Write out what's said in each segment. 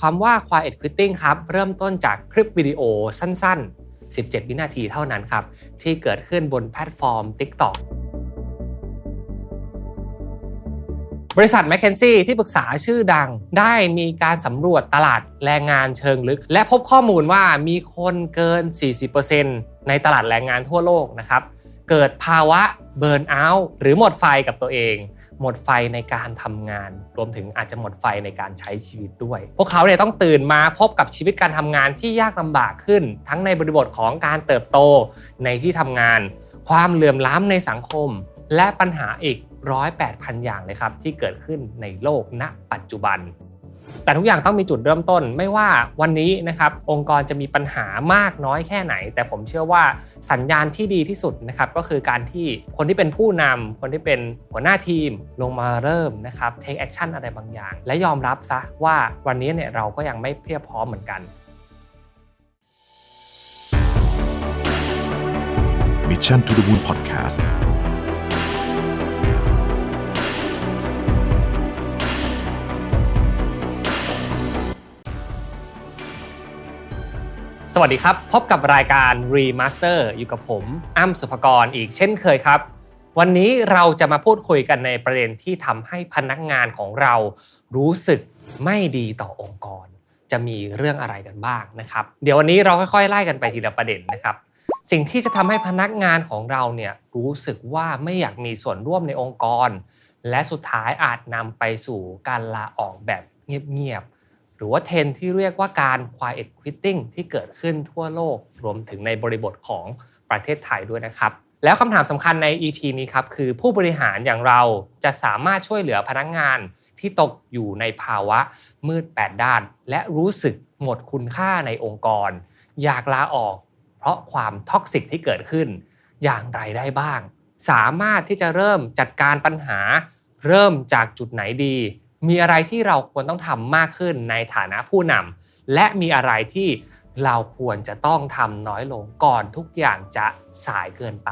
คำว่า quiet quitting ครับเริ่มต้นจากคลิปวิดีโอสั้น ๆ 17 วินาทีเท่านั้นครับ ที่เกิดขึ้นบนแพลตฟอร์ม TikTok บริษัท m c k เคนซี่ที่ปรึกษาชื่อดังได้มีการสำรวจตลาดแรงงานเชิงลึก และพบข้อมูลว่ามีคนเกิน 40%ในตลาดแรงงานทั่วโลกนะครับ เกิดภาวะเบิร์นเอาท์หรือหมดไฟกับตัวเอง หมดไฟในการทำงาน รวมถึงอาจจะหมดไฟในการใช้ชีวิตด้วย พวกเขาเนี่ยต้องตื่นมาพบกับชีวิตการทำงานที่ยากลำบากขึ้น ทั้งในบริบทของการเติบโตในที่ทำงาน ความเหลื่อมล้ำในสังคม และปัญหาอีกร้อยแปดพันอย่างเลยครับที่เกิดขึ้นในโลกณปัจจุบัน แต่ทุกอย่างต้องมีจุดเริ่มต้น ไม่ว่าวันนี้นะครับองค์กรจะมีปัญหามากน้อยแค่ไหน แต่ผมเชื่อว่าสัญญาณที่ดีที่สุดนะครับก็คือการที่คนที่เป็นผู้นำคนที่เป็นหัวหน้าทีมลงมาเริ่มนะครับ take action อะไรบางอย่าง และยอมรับซะว่าวันนี้เนี่ยเราก็ยังไม่เพียบพร้อมเหมือนกัน Mission to the Moon Podcast สวัสดีครับ พบกับรายการ Remaster อยู่กับผมอ้ำสุภกรอีกเช่นเคยครับ วันนี้เราจะมาพูดคุยกันในประเด็นที่ทำให้พนักงานของเรารู้สึกไม่ดีต่อองค์กร จะมีเรื่องอะไรกันบ้างนะครับ เดี๋ยววันนี้เราค่อยๆไล่กันไปทีละประเด็นนะครับ สิ่งที่จะทำให้พนักงานของเราเนี่ยรู้สึกว่าไม่อยากมีส่วนร่วมในองค์กร และสุดท้ายอาจนำไปสู่การลาออกแบบเงียบๆ หรือว่าเทรนที่เรียกว่าการ quiet quitting ที่เกิดขึ้นทั่วโลก รวมถึงในบริบทของประเทศไทยด้วยนะครับ แล้วคำถามสำคัญใน EP นี้ครับ คือผู้บริหารอย่างเราจะสามารถช่วยเหลือพนักงานที่ตกอยู่ในภาวะมืดแปดด้าน และรู้สึกหมดคุณค่าในองค์กร อยากลาออก เพราะความท็อกซิกที่เกิดขึ้น อย่างไรได้บ้าง สามารถที่จะเริ่มจัดการปัญหา เริ่มจากจุดไหนดี มีอะไรที่เราควรต้องทำมากขึ้นในฐานะผู้นำและมีอะไรที่เราควรจะต้องทำน้อยลงก่อนทุกอย่างจะสายเกินไป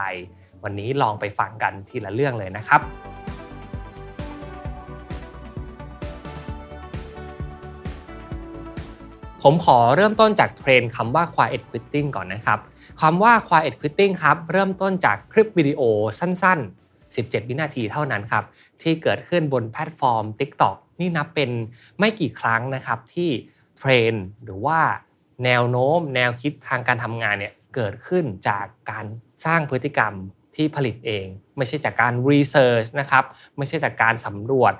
วันนี้ลองไปฟังกันทีละเรื่องเลยนะครับ ผมขอเริ่มต้นจากเทรนคำว่า quiet quitting ก่อนนะครับคำว่า quiet quitting ครับเริ่มต้นจากคลิปวิดีโอสั้น ๆ 17 วินาทีเท่านั้นครับที่เกิดขึ้นบนแพลตฟอร์ม TikTok นี่นับเป็นไม่กี่ครั้งนะครับที่เทรนหรือว่าแนวโน้มแนวคิดทางการทำงานเนี่ยเกิดขึ้นจากการสร้างพฤติกรรมที่ผลิตเอง ไม่ใช่จากการรีเสิร์ชนะครับไม่ใช่จากการสำรวจ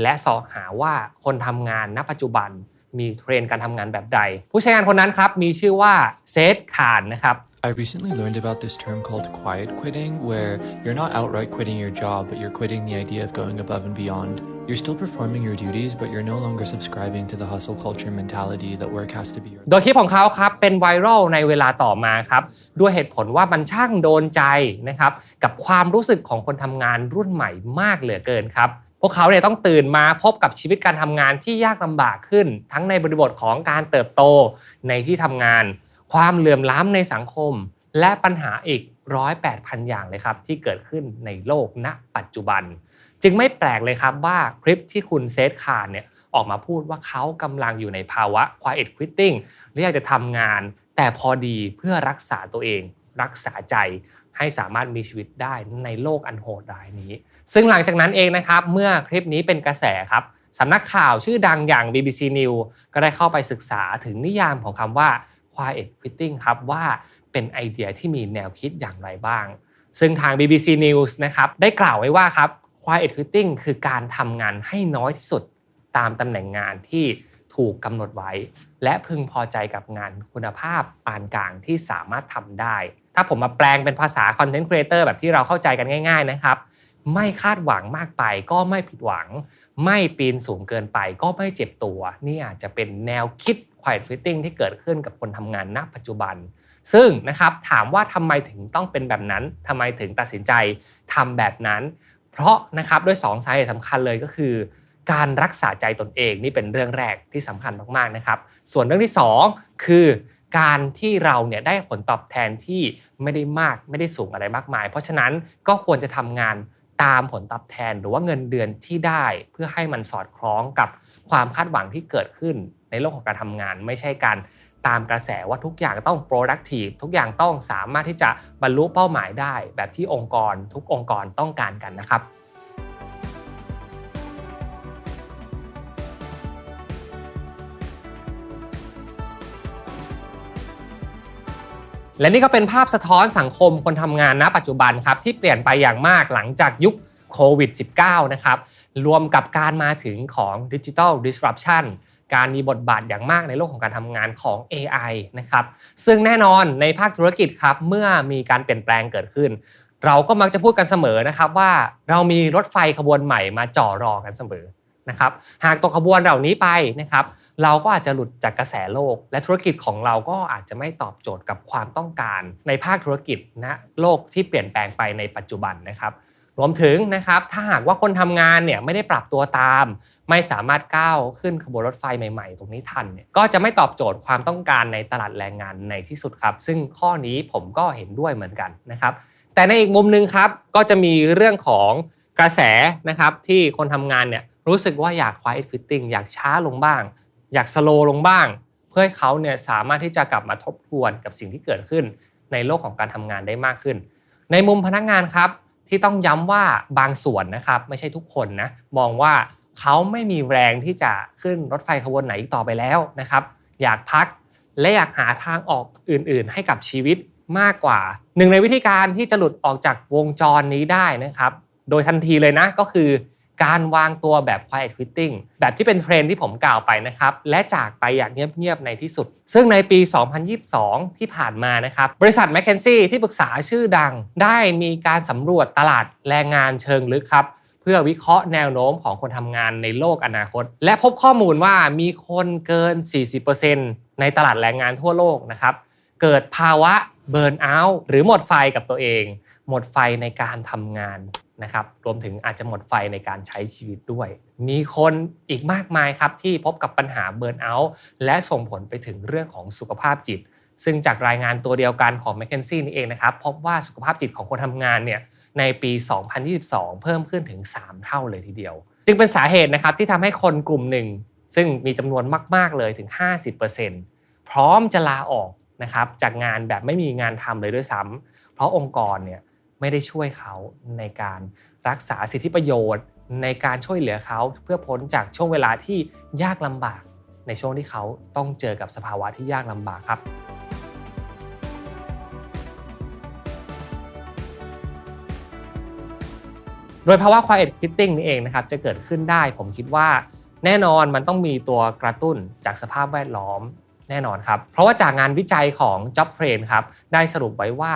และสอบหาว่าคนทำงานณปัจจุบันมีเทรนการทำงานแบบใด ผู้ใช้งานคนนั้นครับมีชื่อว่าเซธคานนะครับ I recently learned about this term called quiet quitting, where you're not outright quitting your job, but you're quitting the idea of going above and beyond. You're still performing your duties, but you're no longer subscribing to the hustle culture mentality that work has to be your โดยคลิปของเขาครับเป็นไวรัลในเวลาต่อมาครับด้วยเหตุผลว่ามันช่างโดนใจนะครับกับความรู้สึกของคนทำงานรุ่นใหม่มากเหลือเกินครับพวกเขาเนี่ยต้องตื่นมาพบกับชีวิตการทำงานที่ยากลำบากขึ้น ทั้งในบริบทของการเติบโตในที่ทำงาน ความเหลื่อมล้ำในสังคม และปัญหาอีกร้อยแปดพันอย่างเลยครับที่เกิดขึ้นในโลกณปัจจุบัน จึงไม่แปลกเลยครับว่าคลิปที่คุณเซธคาร์เนี่ยออกมาพูดว่าเขากำลังอยู่ในภาวะ quiet quitting หรืออยากจะทำงาน แต่พอดีเพื่อรักษาตัวเอง รักษาใจให้สามารถมีชีวิตได้ในโลกอันโหดร้ายนี้ ซึ่งหลังจากนั้นเองนะครับเมื่อคลิปนี้เป็นกระแสครับสำนักข่าวชื่อดังอย่าง BBC News ก็ได้เข้าไปศึกษาถึงนิยามของคำว่า quiet quitting ครับว่าเป็นไอเดียที่มีแนวคิดอย่างไรบ้าง ซึ่งทาง BBC News นะครับได้กล่าวไว้ว่าครับ quiet quitting คือการทำงานให้น้อยที่สุดตามตำแหน่งงานที่ถูกกำหนดไว้ และพึงพอใจกับงานคุณภาพปานกลางที่สามารถทำได้ ถ้าผมมาแปลงเป็นภาษา Content Creator แบบที่เราเข้าใจกันง่ายๆนะครับ ไม่คาดหวังมากไปก็ไม่ผิดหวัง ไม่ปีนสูงเกินไปก็ไม่เจ็บตัว นี่อาจจะเป็นแนวคิด quiet quitting ที่เกิดขึ้นกับคนทำงานณปัจจุบันซึ่งนะครับถามว่าทำไมถึงต้องเป็นแบบนั้นทำไมถึงตัดสินใจทำแบบนั้น เพราะนะครับด้วย2สาเหตุสำคัญเลยก็คือ การรักษาใจตนเองนี่เป็นเรื่องแรกที่สำคัญมากๆนะครับ ส่วนเรื่องที่ 2 คือการที่เราเนี่ยได้ผลตอบแทนที่ไม่ได้มากไม่ได้สูงอะไรมากมาย เพราะฉะนั้นก็ควรจะทำงานตามผลตอบแทนหรือว่าเงินเดือนที่ได้เพื่อให้มันสอดคล้องกับความคาดหวังที่เกิดขึ้นในโลกของการทำงาน ไม่ใช่การ ตามกระแสว่าทุกอย่างต้อง productive ทุกอย่างต้องสามารถที่จะบรรลุเป้าหมายได้ แบบที่องค์กร ทุกองค์กรต้องการกันนะครับและนี่ก็เป็นภาพสะท้อนสังคมคนทำงานณปัจจุบันครับที่เปลี่ยนไปอย่างมากหลังจากยุคโควิด -19 นะครับรวมกับการมาถึงของดิจิ t a l disruption การมีบทบาทอย่างมากในโลกของการทำงานของ AI นะครับซึ่งแน่นอนในภาคธุรกิจครับเมื่อมีการเปลี่ยนแปลงเกิดขึ้น เราก็มักจะพูดกันเสมอนะครับว่าเรามีรถไฟขบวนใหม่มาจ่อรอกันเสมอนะครับหากตกขบวนเหล่านี้ไปนะครับเราก็อาจจะหลุดจากกระแสโลก และธุรกิจของเราก็อาจจะไม่ตอบโจทย์กับความต้องการ ในภาคธุรกิจนะโลกที่เปลี่ยนแปลงไปในปัจจุบันนะครับ รวมถึงนะครับถ้าหากว่าคนทำงานเนี่ยไม่ได้ปรับตัวตาม ไม่สามารถก้าวขึ้นขบวนรถไฟใหม่ ๆ ตรงนี้ทันเนี่ยก็จะไม่ตอบโจทย์ความต้องการในตลาดแรงงานในที่สุดครับ ซึ่งข้อนี้ผมก็เห็นด้วยเหมือนกันนะครับ แต่ในอีกมุมหนึ่งครับก็จะมีเรื่องของกระแสนะครับที่คนทำงานเนี่ยรู้สึกว่าอยาก quiet quitting อยากช้าลงบ้าง อยากสโลลงบ้าง เพื่อให้เขาเนี่ยสามารถที่จะกลับมาทบทวนกับสิ่งที่เกิดขึ้น ในโลกของการทำงานได้มากขึ้น ในมุมพนักงานครับ ที่ต้องย้ำว่าบางส่วนนะครับไม่ใช่ทุกคนนะมองว่าเขาไม่มีแรงที่จะขึ้นรถไฟขบวนไหนอีกต่อไปแล้วนะครับ อยากพักและอยากหาทางออกอื่น ๆ ให้กับชีวิตมากกว่า หนึ่งในวิธีการที่จะหลุดออกจากวงจรนี้ได้นะครับ โดยทันทีเลยนะก็คือ การวางตัวแบบ quiet quitting แบบที่เป็นเทรนที่ผมกล่าวไปนะครับ และจากไปอย่างเงียบๆในที่สุด ซึ่งในปี 2022 ที่ผ่านมานะครับ บริษัท m c k เคนซี่ที่ปรึกษาชื่อดัง ได้มีการสำรวจตลาดแรงงานเชิงลึกครับ เพื่อวิเคราะห์แนวโน้มของคนทำงานในโลกอนาคต และพบข้อมูลว่ามีคนเกิน 40%ในตลาดแรงงานทั่วโลกนะครับเกิดภาวะเบิร์นเอาท์หรือหมดไฟกับตัวเอง หมดไฟในการทำงาน นะครับรวมถึงอาจจะหมดไฟในการใช้ชีวิตด้วย มีคนอีกมากมายครับที่พบกับปัญหาเบิร์นเอาท์และส่งผลไปถึงเรื่องของสุขภาพจิต ซึ่งจากรายงานตัวเดียวกันของ m c k เคนซี่นี่เองนะครับพบว่าสุขภาพจิตของคนทำงานเนี่ยในปี 2022 เพิ่มขึ้นถึง 3 เท่าเลยทีเดียว จึงเป็นสาเหตุนะครับที่ทำให้คนกลุ่มหนึ่ง ซึ่งมีจำนวนมาก ๆ เลยถึง 50%พร้อมจะลาออกนะครับจากงานแบบไม่มีงานทำเลยด้วยซ้ำเพราะองค์กรเนี่ย ไม่ได้ช่วยเขาในการรักษาสิทธิประโยชน์ ในการช่วยเหลือเขาเพื่อพ้นจากช่วงเวลาที่ยากลำบาก ในช่วงที่เขาต้องเจอกับสภาวะที่ยากลำบากครับโดยภาวะ quiet quitting นี่เองนะครับจะเกิดขึ้นได้ผมคิดว่า แน่นอนมันต้องมีตัวกระตุ้นจากสภาพแวดล้อมแน่นอนครับ เพราะว่าจากงานวิจัยของ Job Train ครับได้สรุปไว้ว่า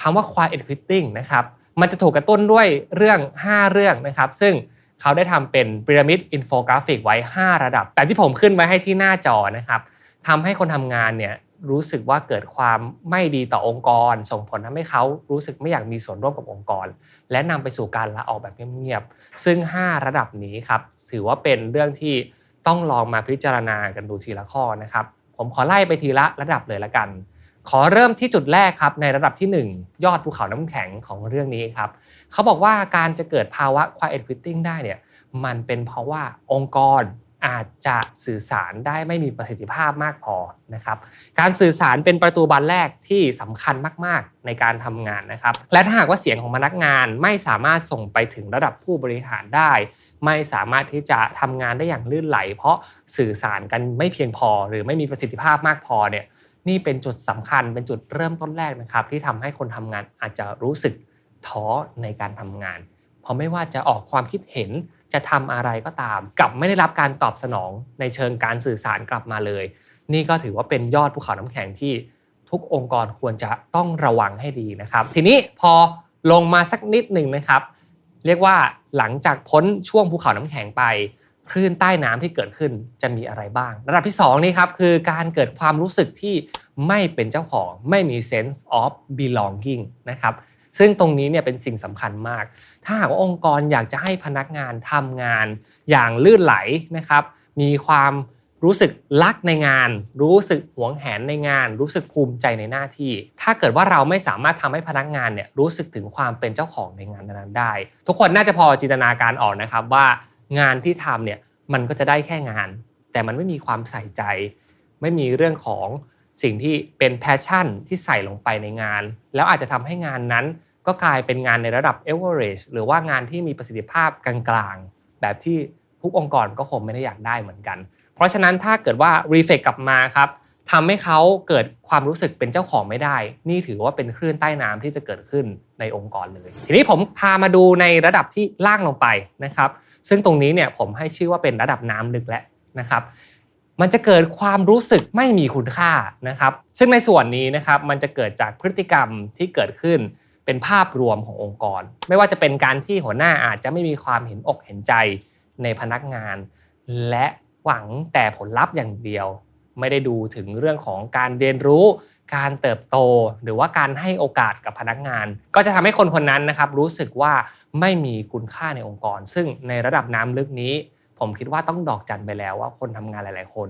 คำว่า quiet quitting นะครับมันจะถูกกระตุ้นด้วยเรื่อง 5 เรื่องนะครับ ซึ่งเขาได้ทำเป็นพีระมิดอินโฟกราฟิกไว้ 5 ระดับ แต่ที่ผมขึ้นไว้ให้ที่หน้าจอนะครับทำให้คนทำงานเนี่ยรู้สึกว่าเกิดความไม่ดีต่อองค์กร ส่งผลทำให้เขารู้สึกไม่อยากมีส่วนร่วมกับองค์กร และนำไปสู่การลาออกแบบเงียบๆซึ่ง 5 ระดับนี้ครับถือว่าเป็นเรื่องที่ต้องลองมาพิจารณากันดูทีละข้อนะครับ ผมขอไล่ไปทีละระดับเลยละกัน ขอเริ่มที่จุดแรกครับในระดับที่ 1 ยอดภูเขาน้ำแข็งของเรื่องนี้ครับเขาบอกว่าการจะเกิดภาวะ quiet quitting ได้เนี่ยมันเป็นเพราะว่าองค์กรอาจจะสื่อสารได้ไม่มีประสิทธิภาพมากพอนะครับ การสื่อสารเป็นประตูบานแรกที่สำคัญมาก ๆ ในการทำงานนะครับ และถ้าหากว่าเสียงของพนักงานไม่สามารถส่งไปถึงระดับผู้บริหารได้ ไม่สามารถที่จะทำงานได้อย่างลื่นไหล เพราะสื่อสารกันไม่เพียงพอหรือไม่มีประสิทธิภาพมากพอเนี่ย นี่เป็นจุดสำคัญเป็นจุดเริ่มต้นแรกนะครับ ที่ทำให้คนทำงานอาจจะรู้สึกท้อในการทำงาน เพราะไม่ว่าจะออกความคิดเห็นจะทำอะไรก็ตาม กลับไม่ได้รับการตอบสนองในเชิงการสื่อสารกลับมาเลย นี่ก็ถือว่าเป็นยอดภูเขาน้ำแข็งที่ทุกองค์กรควรจะต้องระวังให้ดีนะครับ ทีนี้พอลงมาสักนิดหนึ่งนะครับ เรียกว่าหลังจากพ้นช่วงภูเขาน้ำแข็งไป คลื่นใต้น้ำที่เกิดขึ้นจะมีอะไรบ้าง ระดับที่ 2 นี่ครับคือการเกิดความรู้สึกที่ไม่เป็นเจ้าของไม่มี sense of belonging นะครับซึ่งตรงนี้เนี่ยเป็นสิ่งสำคัญมาก ถ้าหากว่าองค์กรอยากจะให้พนักงานทำงานอย่างลื่นไหลนะครับ มีความรู้สึกรักในงาน รู้สึกหวงแหนในงาน รู้สึกภูมิใจในหน้าที่ ถ้าเกิดว่าเราไม่สามารถทำให้พนักงานเนี่ยรู้สึกถึงความเป็นเจ้าของในงานนั้นได้ ทุกคนน่าจะพอจินตนาการออกนะครับว่า งานที่ทำเนี่ยมันก็จะได้แค่งาน แต่มันไม่มีความใส่ใจ ไม่มีเรื่องของสิ่งที่เป็นแพชชั่นที่ใส่ลงไปในงาน แล้วอาจจะทำให้งานนั้นก็กลายเป็นงานในระดับ average หรือว่างานที่มีประสิทธิภาพกลางๆ แบบที่ทุกองค์กรก็คงไม่ได้อยากได้เหมือนกัน เพราะฉะนั้นถ้าเกิดว่า reflect กลับมาครับ ทำให้เขาเกิดความรู้สึกเป็นเจ้าของไม่ได้ นี่ถือว่าเป็นคลื่นใต้น้ำที่จะเกิดขึ้นในองค์กรเลย ทีนี้ผมพามาดูในระดับที่ล่างลงไปนะครับ ซึ่งตรงนี้เนี่ยผมให้ชื่อว่าเป็นระดับน้ำลึกแล้วนะครับ มันจะเกิดความรู้สึกไม่มีคุณค่านะครับ ซึ่งในส่วนนี้นะครับมันจะเกิดจากพฤติกรรมที่เกิดขึ้นเป็นภาพรวมขององค์กร ไม่ว่าจะเป็นการที่หัวหน้าอาจจะไม่มีความเห็นอกเห็นใจในพนักงาน และหวังแต่ผลลัพธ์อย่างเดียว ไม่ได้ดูถึงเรื่องของการเรียนรู้ การเติบโต หรือว่าการให้โอกาสกับพนักงาน ก็จะทำให้คนคนนั้นนะครับรู้สึกว่าไม่มีคุณค่าในองค์กร ซึ่งในระดับน้ำลึกนี้ ผมคิดว่าต้องดอกจันไปแล้วว่าคนทำงานหลาย ๆ คน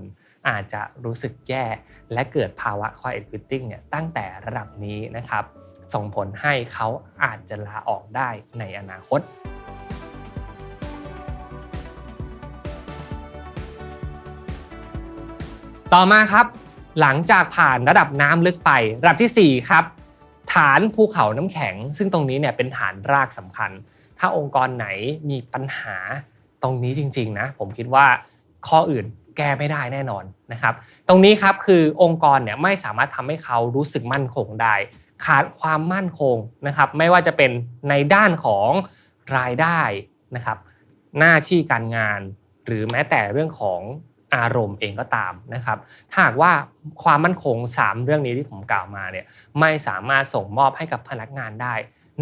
อาจจะรู้สึกแย่ และเกิดภาวะ quiet quitting เนี่ยตั้งแต่ระดับนี้นะครับส่งผลให้เขาอาจจะลาออกได้ในอนาคต ต่อมาครับ หลังจากผ่านระดับน้ำลึกไประดับทีสี่ 4 ครับ ฐานภูเขาน้ำแข็ง ซึ่งตรงนี้เนี่ยเป็นฐานรากสำคัญ ถ้าองค์กรไหนมีปัญหาตรงนี้จริงๆนะผมคิดว่าข้ออื่นแก้ไม่ได้แน่นอนนะครับ ตรงนี้ครับคือองค์กรเนี่ยไม่สามารถทำให้เขารู้สึกมั่นคงได้ ขาดความมั่นคงนะครับ ไม่ว่าจะเป็นในด้านของรายได้นะครับ หน้าที่การงานหรือแม้แต่เรื่องของ อารมณ์เองก็ตามนะครับถ้าหากว่าความมั่นคง 3 เรื่องนี้ที่ผมกล่าวมาเนี่ยไม่สามารถส่งมอบให้กับพนักงานได้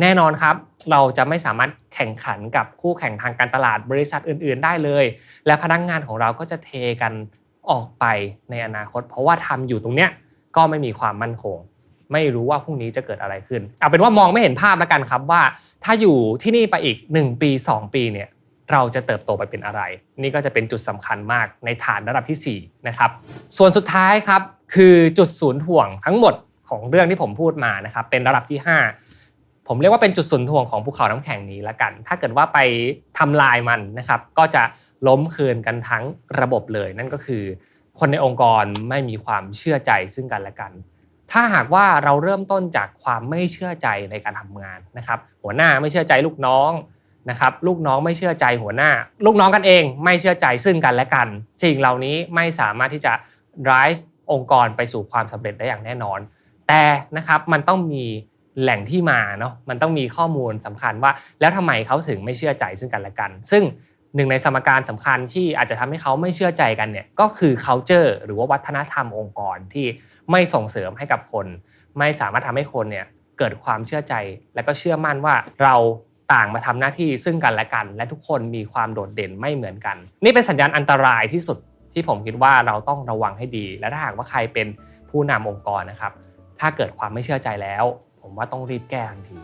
แน่นอนครับ เราจะไม่สามารถแข่งขันกับคู่แข่งทางการตลาดบริษัทอื่น ๆ ได้เลย และพนักงานของเราก็จะเทกันออกไปในอนาคต เพราะว่าทำอยู่ตรงเนี้ยก็ไม่มีความมั่นคง ไม่รู้ว่าพรุ่งนี้จะเกิดอะไรขึ้น เอาเป็นว่ามองไม่เห็นภาพแล้วกันครับว่า ถ้าอยู่ที่นี่ไปอีก 1 ปี 2 ปีเนี่ย เราจะเติบโตไปเป็นอะไร นี่ก็จะเป็นจุดสำคัญมากในฐานระดับทีสี่4นะครับส่วนสุดท้ายครับคือจุดศูนย์ถ่วงทั้งหมดของเรื่องที่ผมพูดมานะครับเป็นระดับที่ 5 ผมเรียกว่าเป็นจุดศูนย์ถ่วงของภูเขาน้ำแข็งนี้ละกัน ถ้าเกิดว่าไปทำลายมันนะครับก็จะล้มคืนกันทั้งระบบเลย นั่นก็คือ คนในองค์กรไม่มีความเชื่อใจซึ่งกันและกัน ถ้าหากว่าเราเริ่มต้นจากความไม่เชื่อใจในการทำงานนะครับ หัวหน้าไม่เชื่อใจลูกน้อง นะครับลูกน้องไม่เชื่อใจหัวหน้า ลูกน้องกันเองไม่เชื่อใจซึ่งกันและกัน สิ่งเหล่านี้ไม่สามารถที่จะ drive องค์กรไปสู่ความสำเร็จได้อย่างแน่นอน แต่นะครับมันต้องมีแหล่งที่มาเนาะมันต้องมีข้อมูลสำคัญว่า แล้วทำไมเขาถึงไม่เชื่อใจซึ่งกันและกัน ซึ่งหนึ่งในสมการสำคัญที่อาจจะทำให้เขาไม่เชื่อใจกันเนี่ยก็คือ culture หรือว่าวัฒนธรรมองค์กรที่ไม่ส่งเสริมให้กับคน ไม่สามารถทำให้คนเนี่ยเกิดความเชื่อใจและก็เชื่อมั่นว่าเรา ต่างมาทำหน้าที่ซึ่งกันและกัน และทุกคนมีความโดดเด่นไม่เหมือนกัน นี่เป็นสัญญาณอันตรายที่สุดที่ผมคิดว่าเราต้องระวังให้ดี และถ้าหากว่าใครเป็นผู้นำองค์กรนะครับ ถ้าเกิดความไม่เชื่อใจแล้ว ผมว่าต้องรีบแก้ทันที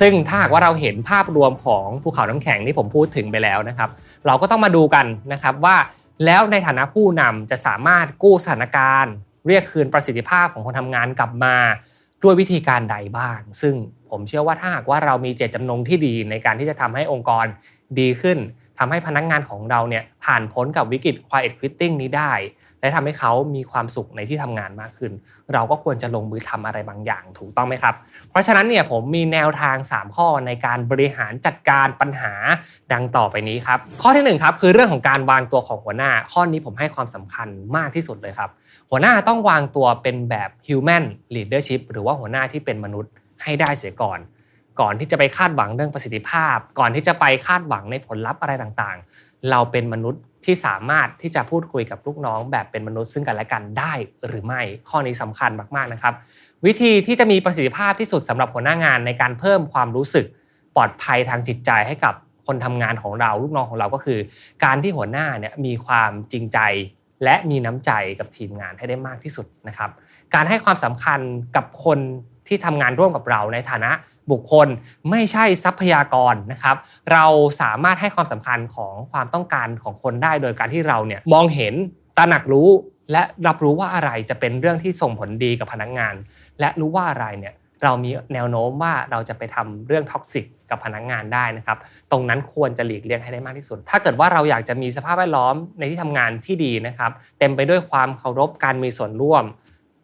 ซึ่งถ้าหากว่าเราเห็นภาพรวมของภูเขาน้ำแข็งที่ผมพูดถึงไปแล้วนะครับ เราก็ต้องมาดูกันนะครับว่า แล้วในฐานะผู้นำจะสามารถกู้สถานการณ์ เรียกคืนประสิทธิภาพของคนทำงานกลับมาด้วยวิธีการใดบ้าง ซึ่งผมเชื่อว่าถ้าหากว่าเรามีเจตจำนงที่ดีในการที่จะทำให้องค์กรดีขึ้นทำให้พนักงานของเราเนี่ยผ่านพ้นกับวิกฤต quiet quitting นี้ได้ และทำให้เขามีความสุขในที่ทำงานมากขึ้น เราก็ควรจะลงมือทำอะไรบางอย่างถูกต้องไหมครับ เพราะฉะนั้นเนี่ยผมมีแนวทาง 3 ข้อในการบริหารจัดการปัญหาดังต่อไปนี้ครับ ข้อที่1ครับคือเรื่องของการวางตัวของหัวหน้า ข้อนี้ผมให้ความสำคัญมากที่สุดเลยครับ หัวหน้าต้องวางตัวเป็นแบบ human leadership หรือว่าหัวหน้าที่เป็นมนุษย์ให้ได้เสียก่อนก่อนที่จะไปคาดหวังเรื่องประสิทธิภาพ ก่อนที่จะไปคาดหวังในผลลัพธ์อะไรต่างๆ เราเป็นมนุษย์ ที่สามารถที่จะพูดคุยกับลูกน้องแบบเป็นมนุษย์ซึ่งกันและกันได้หรือไม่ข้อนี้สำคัญมากๆนะครับ วิธีที่จะมีประสิทธิภาพที่สุดสำหรับหัวหน้างานในการเพิ่มความรู้สึกปลอดภัยทางจิตใจให้กับคนทำงานของเราลูกน้องของเราก็คือ การที่หัวหน้าเนี่ยมีความจริงใจและมีน้ำใจกับทีมงานให้ได้มากที่สุดนะครับ การให้ความสำคัญกับคน ที่ทำงานร่วมกับเราในฐานะบุคคลไม่ใช่ทรัพยากรนะครับ เราสามารถให้ความสำคัญของความต้องการของคนได้โดยการที่เราเนี่ยมองเห็นตระหนักรู้และรับรู้ว่าอะไรจะเป็นเรื่องที่ส่งผลดีกับพนักงาน และรู้ว่าอะไรเนี่ยเรามีแนวโน้มว่าเราจะไปทำเรื่องท็อกซิกกับพนักงานได้นะครับ ตรงนั้นควรจะหลีกเลี่ยงให้ได้มากที่สุด ถ้าเกิดว่าเราอยากจะมีสภาพแวดล้อมในที่ทำงานที่ดีนะครับ เต็มไปด้วยความเคารพการมีส่วนร่วม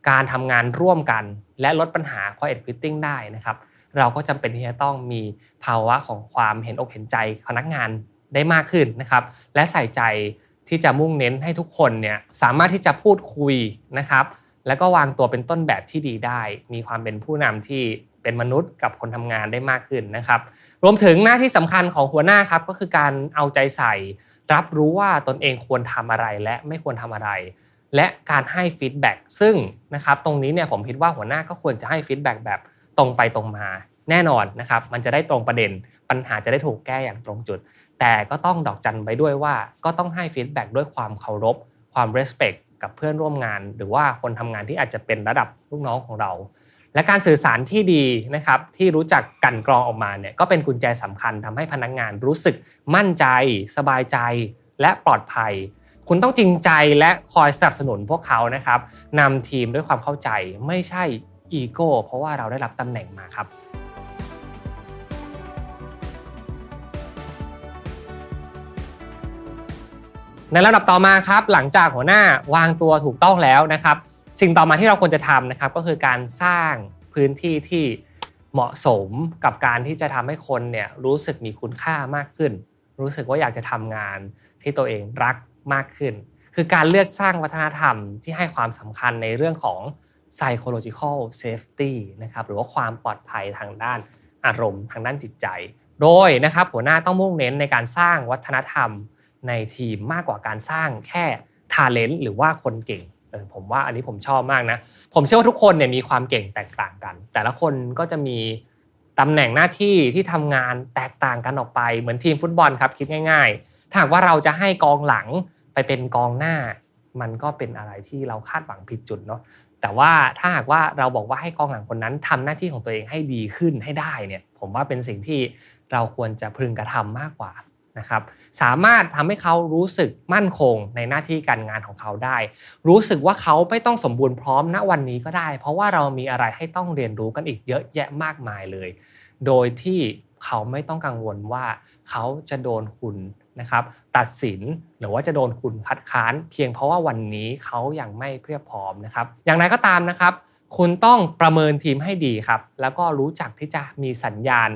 การทำงานร่วมกัน และลดปัญหา quiet quitting ได้นะครับ เราก็จำเป็นที่จะต้องมีภาวะของความเห็นอกเห็นใจพนักงานได้มากขึ้นนะครับ และใส่ใจที่จะมุ่งเน้นให้ทุกคนเนี่ยสามารถที่จะพูดคุยนะครับ แล้วก็วางตัวเป็นต้นแบบที่ดีได้ มีความเป็นผู้นำที่เป็นมนุษย์กับคนทำงานได้มากขึ้นนะครับ รวมถึงหน้าที่สำคัญของหัวหน้าครับก็คือการเอาใจใส่ รับรู้ว่าตนเองควรทำอะไรและไม่ควรทำอะไร และการให้ฟีดแบ็กซึ่งนะครับตรงนี้เนี่ยผมคิดว่าหัวหน้าก็ควรจะให้ฟีดแบ็กแบบตรงไปตรงมาแน่นอนนะครับ มันจะได้ตรงประเด็นปัญหาจะได้ถูกแก้อย่างตรงจุด แต่ก็ต้องดอกจันไว้ด้วยว่า ก็ต้องให้ฟีดแบ็กด้วยความเคารพ ความ respect กับเพื่อนร่วมงาน หรือว่าคนทำงานที่อาจจะเป็นระดับลูกน้องของเรา และการสื่อสารที่ดีนะครับที่รู้จักกันกรองออกมาเนี่ยก็เป็นกุญแจสำคัญทำให้พนักงานรู้สึกมั่นใจ สบายใจ และปลอดภัย คุณต้องจริงใจและคอยสนับสนุนพวกเขานะครับนำทีมด้วยความเข้าใจไม่ใช่อีโก้เพราะว่าเราได้รับตำแหน่งมาครับในลำดับต่อมาครับหลังจากหัวหน้าวางตัวถูกต้องแล้วนะครับ สิ่งต่อมาที่เราควรจะทำนะครับ ก็คือการสร้างพื้นที่ที่เหมาะสมกับการที่จะทำให้คนเนี่ยรู้สึกมีคุณค่ามากขึ้น รู้สึกว่าอยากจะทำงานที่ตัวเองรัก มากขึ้น คือการเลือกสร้างวัฒนธรรมที่ให้ความสำคัญในเรื่องของ psychological safety นะครับหรือว่าความปลอดภัยทางด้านอารมณ์ทางด้านจิตใจ โดยนะครับหัวหน้าต้องมุ่งเน้นในการสร้างวัฒนธรรมในทีมมากกว่าการสร้างแค่ทาเลนต์หรือว่าคนเก่งผมว่าอันนี้ผมชอบมากนะ ผมเชื่อว่าทุกคนเนี่ยมีความเก่งแตกต่างกัน แต่ละคนก็จะมีตำแหน่งหน้าที่ที่ทำงานแตกต่างกันออกไปเหมือนทีมฟุตบอลครับคิดง่าย ๆ ถ้าหากว่าเราจะให้กองหลัง ไปเป็นกองหน้า มันก็เป็นอะไรที่เราคาดหวังผิดจุดเนาะแต่ว่าถ้าหากว่าเราบอกว่าให้กองหลังคนนั้นทำหน้าที่ของตัวเองให้ดีขึ้นให้ได้เนี่ยผมว่าเป็นสิ่งที่เราควรจะพึงกระทำมากกว่านะครับสามารถทำให้เขารู้สึกมั่นคงในหน้าที่การงานของเขาได้ รู้สึกว่าเขาไม่ต้องสมบูรณ์พร้อมณวันนี้ก็ได้ เพราะว่าเรามีอะไรให้ต้องเรียนรู้กันอีกเยอะแยะมากมายเลย โดยที่เขาไม่ต้องกังวลว่าเขาจะโดนคุณ นะครับตัดสินหรือว่าจะโดนคุณคัดค้าน เพียงเพราะว่าวันนี้เขายังไม่เพียบพร้อมนะครับอย่างไรก็ตามนะครับ คุณต้องประเมินทีมให้ดีครับ แล้วก็รู้จักที่จะมีสัญญาณ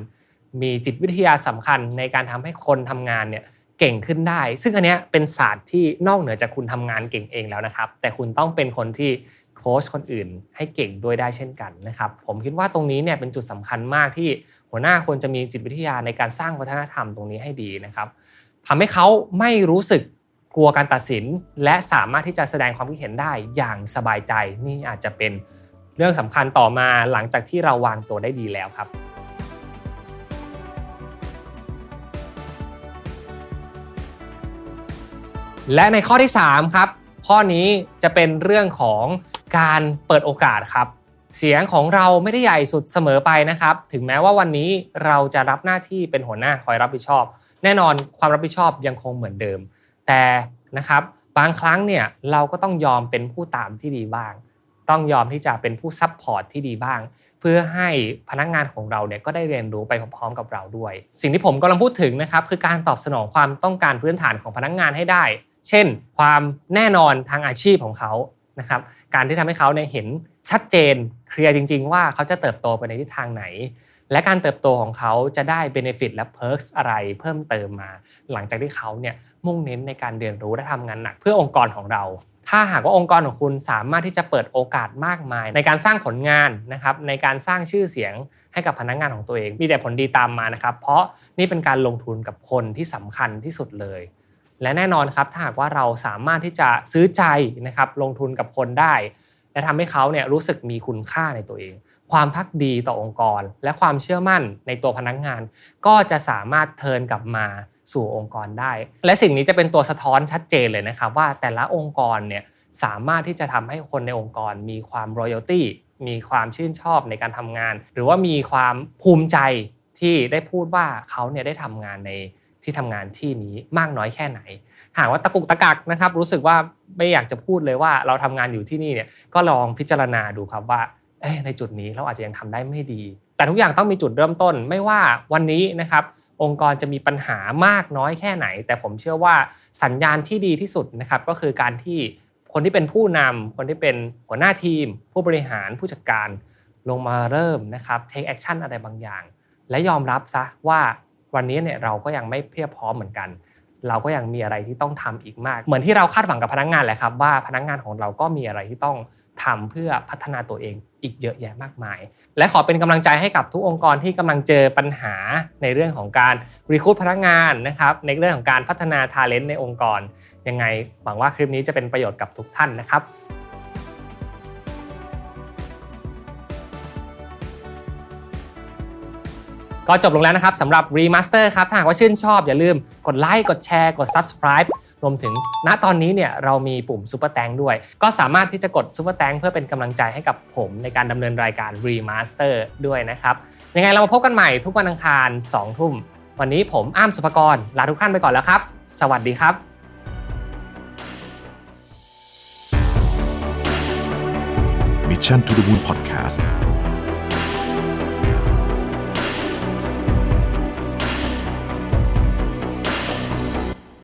มีจิตวิทยาสำคัญในการทำให้คนทำงานเนี่ยเก่งขึ้นได้ ซึ่งอันนี้เป็นศาสตร์ที่นอกเหนือจากคุณทำงานเก่งเองแล้วนะครับ แต่คุณต้องเป็นคนที่โค้ชคนอื่น ให้เก่งด้วยได้เช่นกันนะครับ ผมคิดว่าตรงนี้เนี่ยเป็นจุดสำคัญมากที่หัวหน้าควรจะมีจิตวิทยาในการสร้างวัฒนธรรมตรงนี้ให้ดีนะครับ ทำให้เขาไม่รู้สึกกลัวการตัดสิน และสามารถที่จะแสดงความคิดเห็นได้อย่างสบายใจ นี่อาจจะเป็นเรื่องสำคัญต่อมาหลังจากที่เราวางตัวได้ดีแล้วครับและในข้อที่ 3 ครับ ข้อนี้จะเป็นเรื่องของการเปิดโอกาสครับ เสียงของเราไม่ได้ใหญ่สุดเสมอไปนะครับ ถึงแม้ว่าวันนี้เราจะรับหน้าที่เป็นหัวหน้าคอยรับผิดชอบ แน่นอนความรับผิดชอบยังคงเหมือนเดิม แต่นะครับบางครั้งเนี่ยเราก็ต้องยอมเป็นผู้ตามที่ดีบ้าง ต้องยอมที่จะเป็นผู้ซัพพอร์ตที่ดีบ้าง เพื่อให้พนักงานของเราเนี่ยก็ได้เรียนรู้ไปพร้อมๆกับเราด้วย สิ่งที่ผมกำลังพูดถึงนะครับคือการตอบสนองความต้องการพื้นฐานของพนักงานให้ได้ เช่น ความแน่นอนทางอาชีพของเขานะครับการที่ทำให้เขาเนี่ยเห็นชัดเจนเคลียร์จริง ๆ ว่าเขาจะเติบโตไปในทิศทางไหน และการเติบโตของเขาจะได้ benefit และ perks อะไรเพิ่มเติมมา หลังจากที่เขาเนี่ยมุ่งเน้นในการเรียนรู้และทำงานหนักเพื่อองค์กรของเรา ถ้าหากว่าองค์กรของคุณสามารถที่จะเปิดโอกาสมากมาย ในการสร้างผลงานนะครับในการสร้างชื่อเสียงให้กับพนักงานของตัวเอง มีแต่ผลดีตามมานะครับ เพราะนี่เป็นการลงทุนกับคนที่สำคัญที่สุดเลยและแน่นอนครับถ้าหากว่าเราสามารถที่จะซื้อใจนะครับลงทุนกับคนได้ และทำให้เขาเนี่ยรู้สึกมีคุณค่าในตัวเอง ความพักดีต่อองค์กร และความเชื่อมั่นในตัวพนักงาน ก็จะสามารถเทิร์นกลับมาสู่องค์กรได้ และสิ่งนี้จะเป็นตัวสะท้อนชัดเจนเลยนะครับว่าแต่ละองค์กรเนี่ยสามารถที่จะทำให้คนในองค์กรมีความ royalty มีความชื่นชอบในการทำงาน หรือว่ามีความภูมิใจที่ได้พูดว่าเขาเนี่ยได้ทำงานในที่ทำงานที่นี้มากน้อยแค่ไหน หากว่าตะกุกตะกักนะครับ รู้สึกว่าไม่อยากจะพูดเลยว่าเราทำงานอยู่ที่นี่เนี่ยก็ลองพิจารณาดูครับว่า ในจุดนี้เราอาจจะยังทำได้ไม่ดี แต่ทุกอย่างต้องมีจุดเริ่มต้น ไม่ว่าวันนี้นะครับ องค์กรจะมีปัญหามากน้อยแค่ไหน แต่ผมเชื่อว่าสัญญาณที่ดีที่สุดนะครับ ก็คือการที่คนที่เป็นผู้นำคนที่เป็นหัวหน้าทีม ผู้บริหารผู้จัดการลงมาเริ่มนะครับ take action อะไรบางอย่าง และยอมรับซะว่าวันนี้เนี่ยเราก็ยังไม่เพียบพร้อมเหมือนกัน เราก็ยังมีอะไรที่ต้องทำอีกมาก เหมือนที่เราคาดหวังกับพนักงานแหละครับ ว่าพนักงานของเราก็มีอะไรที่ต้อง ทำเพื่อพัฒนาตัวเองอีกเยอะแยะมากมาย และขอเป็นกำลังใจให้กับทุกองค์กรที่กำลังเจอปัญหาในเรื่องของการรีคูดพนักงานนะครับ ในเรื่องของการพัฒนาทาเลนต์ในองค์กร ยังไงหวังว่าคลิปนี้จะเป็นประโยชน์กับทุกท่านนะครับก็จบลงแล้วนะครับสำหรับ Remaster ครับถ้าหากว่าชื่นชอบอย่าลืมกดไลค์กดแชร์กด Subscribe รวมถึงณตอนนี้เนี่ยเรามีปุ่ม Super t a n k ด้วย ก็สามารถที่จะกด Super t a n k เพื่อเป็นกำลังใจให้กับผมในการดำเนินรายการ Remaster ด้วยนะครับ ยังไงเรามาพบกันใหม่ทุกวันอังคาร2ทุ่ม วันนี้ผมอ้ามสุภกรลาทุกท่านไปก่อนแล้วครับ สวัสดีครับ Mission to the Moon Podcast